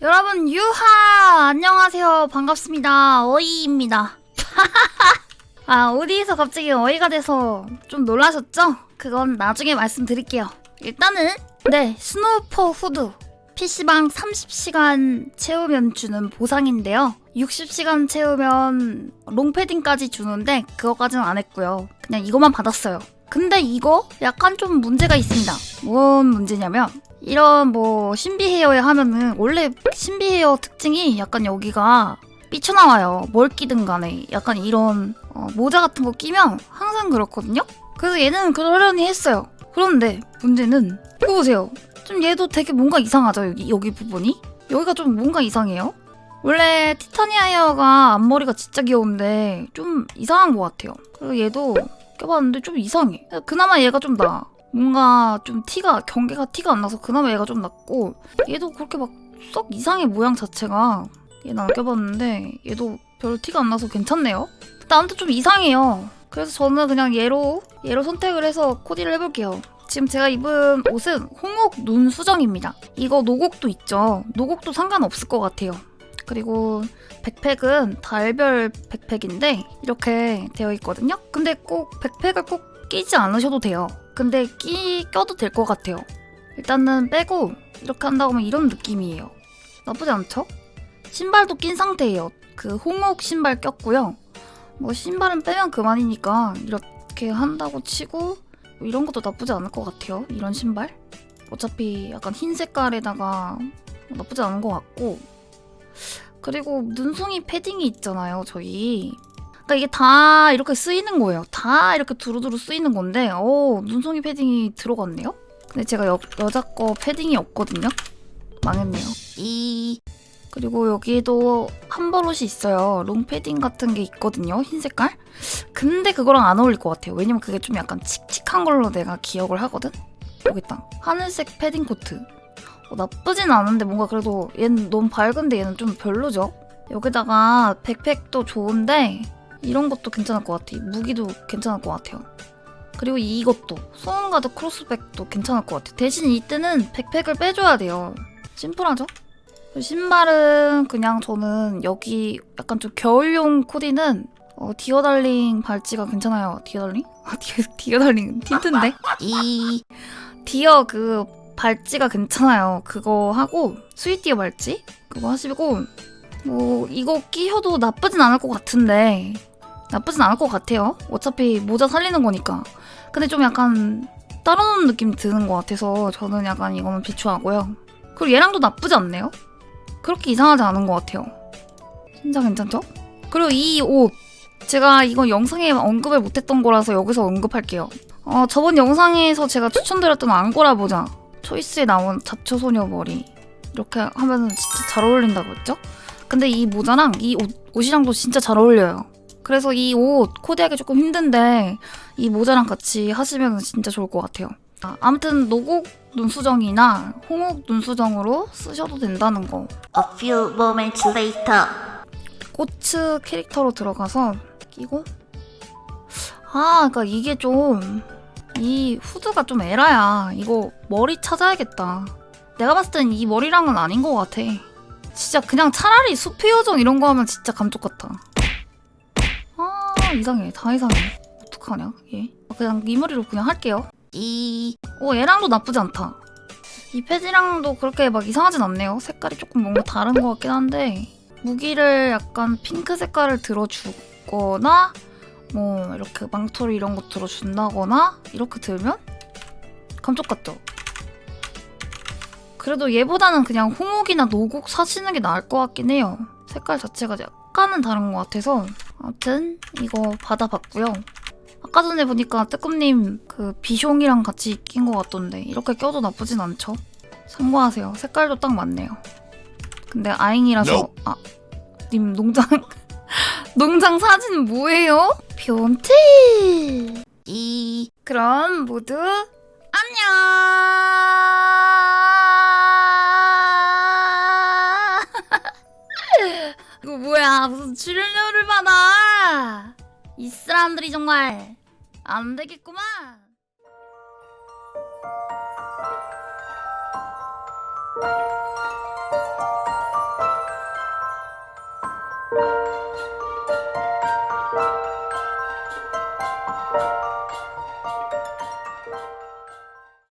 여러분 유하! 안녕하세요. 반갑습니다. 어이입니다. 아 어디에서 갑자기 어이가 돼서 좀 놀라셨죠? 그건 나중에 말씀드릴게요. 일단은 네 스노우퍼 후드. PC방 30시간 채우면 주는 보상인데요. 60시간 채우면 롱패딩까지 주는데 그거까지는 안 했고요. 그냥 이거만 받았어요. 근데 이거 약간 좀 문제가 있습니다. 뭔 문제냐면 이런 뭐 신비 헤어에 하면은 원래 신비 헤어 특징이 약간 여기가 삐쳐나와요. 뭘 끼든 간에 약간 이런 어, 모자 같은 거 끼면 항상 그렇거든요. 그래서 얘는 그러려니 했어요. 그런데 문제는 이거 보세요. 좀 얘도 되게 뭔가 이상하죠 여기 여기 부분이 여기가 좀 뭔가 이상해요. 원래 티타니아 헤어가 앞머리가 진짜 귀여운데 좀 이상한 것 같아요. 그리고 얘도 껴봤는데 좀 이상해. 그나마 얘가 좀 나아. 뭔가 좀 티가 경계가 티가 안 나서 그나마 얘가 좀 낫고 얘도 그렇게 막 썩 이상해 모양 자체가 얘는 안 껴봤는데 얘도 별 티가 안 나서 괜찮네요. 근데 아무튼 좀 이상해요. 그래서 저는 그냥 얘로 얘로 선택을 해서 코디를 해볼게요. 지금 제가 입은 옷은 홍옥 눈 수정입니다. 이거 노곡도 있죠. 노곡도 상관없을 것 같아요. 그리고 백팩은 달별 백팩인데 이렇게 되어 있거든요. 근데 꼭 백팩을 꼭 끼지 않으셔도 돼요. 근데 끼 껴도 될 것 같아요. 일단은 빼고 이렇게 한다고 하면 이런 느낌이에요. 나쁘지 않죠? 신발도 낀 상태예요. 그 홍옥 신발 꼈고요. 뭐 신발은 빼면 그만이니까 이렇게 한다고 치고 뭐 이런 것도 나쁘지 않을 것 같아요. 이런 신발. 어차피 약간 흰 색깔에다가 나쁘지 않은 것 같고 그리고 눈송이 패딩이 있잖아요. 저희 그러니까 이게 다 이렇게 쓰이는 거예요. 다 이렇게 두루두루 쓰이는 건데, 어 눈송이 패딩이 들어갔네요. 근데 제가 여, 여자 거 패딩이 없거든요. 망했네요. 이 그리고 여기도 한 버릇이 있어요. 롱 패딩 같은 게 있거든요. 흰 색깔. 근데 그거랑 안 어울릴 것 같아요. 왜냐면 그게 좀 약간 칙칙한 걸로 내가 기억을 하거든. 여기 있다. 하늘색 패딩 코트. 어, 나쁘진 않은데 뭔가 그래도 얘는 너무 밝은데 얘는 좀 별로죠. 여기다가 백팩도 좋은데 이런 것도 괜찮을 것 같아. 무기도 괜찮을 것 같아요. 그리고 이것도 소음가드 크로스백도 괜찮을 것 같아. 대신 이때는 백팩을 빼줘야 돼요. 심플하죠? 신발은 그냥 저는 여기 약간 좀 겨울용 코디는 어, 디어달링 발찌가 괜찮아요. 디어달링? 아, 디어, 디어달링 틴트인데? 이 디어 그 발찌가 괜찮아요. 그거 하고 스윗디어 발찌? 그거 하시고 뭐 이거 끼셔도 나쁘진 않을 것 같은데 나쁘진 않을 것 같아요. 어차피 모자 살리는 거니까. 근데 좀 약간 따로노는 느낌 드는 것 같아서 저는 약간 이거는 비추하고요. 그리고 얘랑도 나쁘지 않네요. 그렇게 이상하지 않은 것 같아요. 진짜 괜찮죠? 그리고 이 옷 제가 이거 영상에 언급을 못했던 거라서 여기서 언급할게요. 어, 저번 영상에서 제가 추천드렸던 앙고라 모자 초이스에 나온 잡초 소녀 머리 이렇게 하면은 진짜 잘 어울린다고 했죠? 근데 이 모자랑 이 옷, 옷이랑도 진짜 잘 어울려요. 그래서 이 옷 코디하기 조금 힘든데 이 모자랑 같이 하시면 진짜 좋을 것 같아요. 아, 아무튼 노곡 눈수정이나 홍옥 눈수정으로 쓰셔도 된다는 거. A few moments later. 꽃츠 캐릭터로 들어가서 끼고 아 그러니까 이게 좀 이 후드가 좀 에라야 이거 머리 찾아야겠다 내가 봤을 땐 이 머리랑은 아닌 것 같아 진짜 그냥 차라리 숲의 요정 이런 거 하면 진짜 감쪽 같아. 아 이상해. 다 이상해. 어떡하냐 얘 그냥 이 머리로 그냥 할게요. 이... 오 얘랑도 나쁘지 않다. 이 패지랑도 그렇게 막 이상하진 않네요. 색깔이 조금 뭔가 다른 것 같긴 한데 무기를 약간 핑크 색깔을 들어주거나 뭐 이렇게 망토리 이런 거 들어준다거나 이렇게 들면 감쪽 같죠? 그래도 얘보다는 그냥 홍옥이나 노곡 사시는 게 나을 것 같긴 해요. 색깔 자체가 약간은 다른 것 같아서 아무튼 이거 받아봤고요. 아까 전에 보니까 뜨끔님 그 비숑이랑 같이 낀 것 같던데 이렇게 껴도 나쁘진 않죠? 참고하세요. 색깔도 딱 맞네요. 근데 아잉이라서 아, 님 농장 농장 사진 뭐예요? 변태. 이 그럼 모두 안녕. 출연료를 받아! 이 사람들이 정말 안 되겠구만!